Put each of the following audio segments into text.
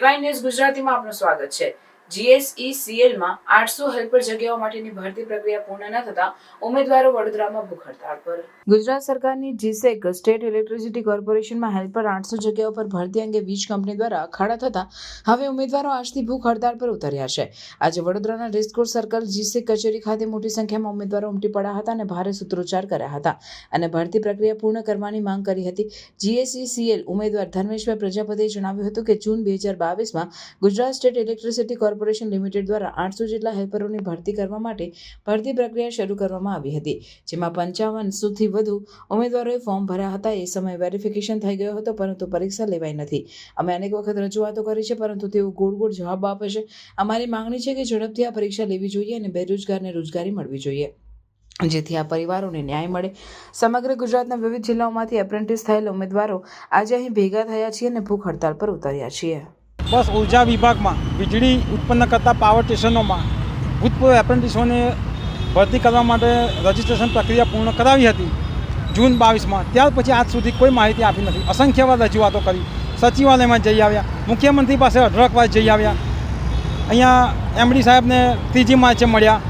Divine news ગુજરાતીમાં આપનું સ્વાગત છે. જીએસઈ સીએલમાં આઠસો હેલ્પર જગ્યાઓ માટેની ભરતી પ્રક્રિયા પૂર્ણ ન થતા ઉમેદવારો વડોદરામાં ભૂખ હડતાળ પર. ગુજરાત સરકારની જીસેક સ્ટેટ ઇલેક્ટ્રિસિટી કોર્પોરેશનમાં હેલ્પર આઠસો જગ્યાઓ પર ભરતી અંગે વીજ કંપની દ્વારા અખાડા થતા હવે ઉમેદવારો આજથી ભૂખ હડતાળ પર ઉતર્યા છે. આજે વડોદરાના રેસકોર્સ સર્કલ જીસેક કચેરી ખાતે મોટી સંખ્યામાં ઉમેદવારો ઉમટી પડ્યા હતા અને ભારે સૂત્રોચ્ચાર કર્યા હતા અને ભરતી પ્રક્રિયા પૂર્ણ કરવાની માંગ કરી હતી. જીએસઈસીએલ ઉમેદવાર ધર્મેશભાઈ પ્રજાપતિએ જણાવ્યું હતું કે જૂન બે હજાર બાવીસમાં Gujarat state electricity corporation limited દ્વારા આઠસો જેટલા હેલ્પરોની ભરતી કરવા માટે ભરતી પ્રક્રિયા શરૂ કરવામાં આવી હતી, જેમાં પંચાવન સુધી વધુ ઉમેદવારોએ ફોર્મ ભર્યા હતા. એ સમયે વેરિફિકેશન થઈ ગયો હતો, પરંતુ પરીક્ષા લેવાઈ નથી. અમે અનેક વખત રજૂઆતો કરી છે, પરંતુ તેઓ ગોળ ગોળ જવાબ આપે છે. અમારી માંગણી છે કે ઝડપથી આ પરીક્ષા લેવી જોઈએ અને બેરોજગારને રોજગારી મળવી જોઈએ. જેથી આ પરિવારોને ન્યાય મળે. સમગ્ર ગુજરાતના વિવિધ જિલ્લાઓમાંથી એપ્રેન્ટિસ થયેલ ઉમેદવારો આજે અહીં ભેગા થયા છીએ અને ભૂખ હડતાળ પર ઉતર્યા છીએ. બસ ઊર્જા વિભાગમાં, વીજળી ઉત્પન્ન કરતા પાવર સ્ટેશનોમાં ભૂતપૂર્વ એપ્રેન્ટિસોને ભરતી કરવા માટે રજિસ્ટ્રેશન પ્રક્રિયા પૂર્ણ કરાવી હતી જૂન બાવીસમાં. ત્યાર પછી આજ સુધી કોઈ માહિતી આપી નથી. અસંખ્ય વાર રજૂઆતો કરી. સચિવાલયમાં જઈ આવ્યા. મુખ્યમંત્રી પાસે અઢળક વાર જઈ આવ્યા. અહીંયા એમડી સાહેબને ત્રીજી માર્ચે મળ્યા.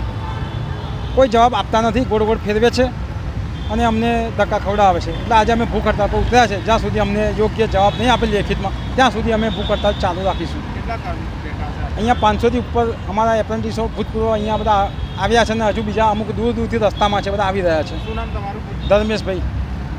કોઈ જવાબ આપતા નથી. ગોળ ગોળ ફેરવે છે. અને અમને ધક્કા ખવડાવે છે. એટલે આજે અમે ભૂખ હડતાલ પર ઉતર્યા છે. જ્યાં સુધી અમને યોગ્ય જવાબ નહીં આપે લેખિતમાં ત્યાં સુધી અમે ભૂખ હડતાલ ચાલુ રાખીશું. અહીંયા પાંચસોથી ઉપર અમારા એપ્રેન્ટિસો ભૂતપૂર્વ અહીંયા બધા આવ્યા છે અને હજુ બીજા અમુક દૂર દૂરથી રસ્તામાં છે બધા આવી રહ્યા છે. ધર્મેશભાઈ.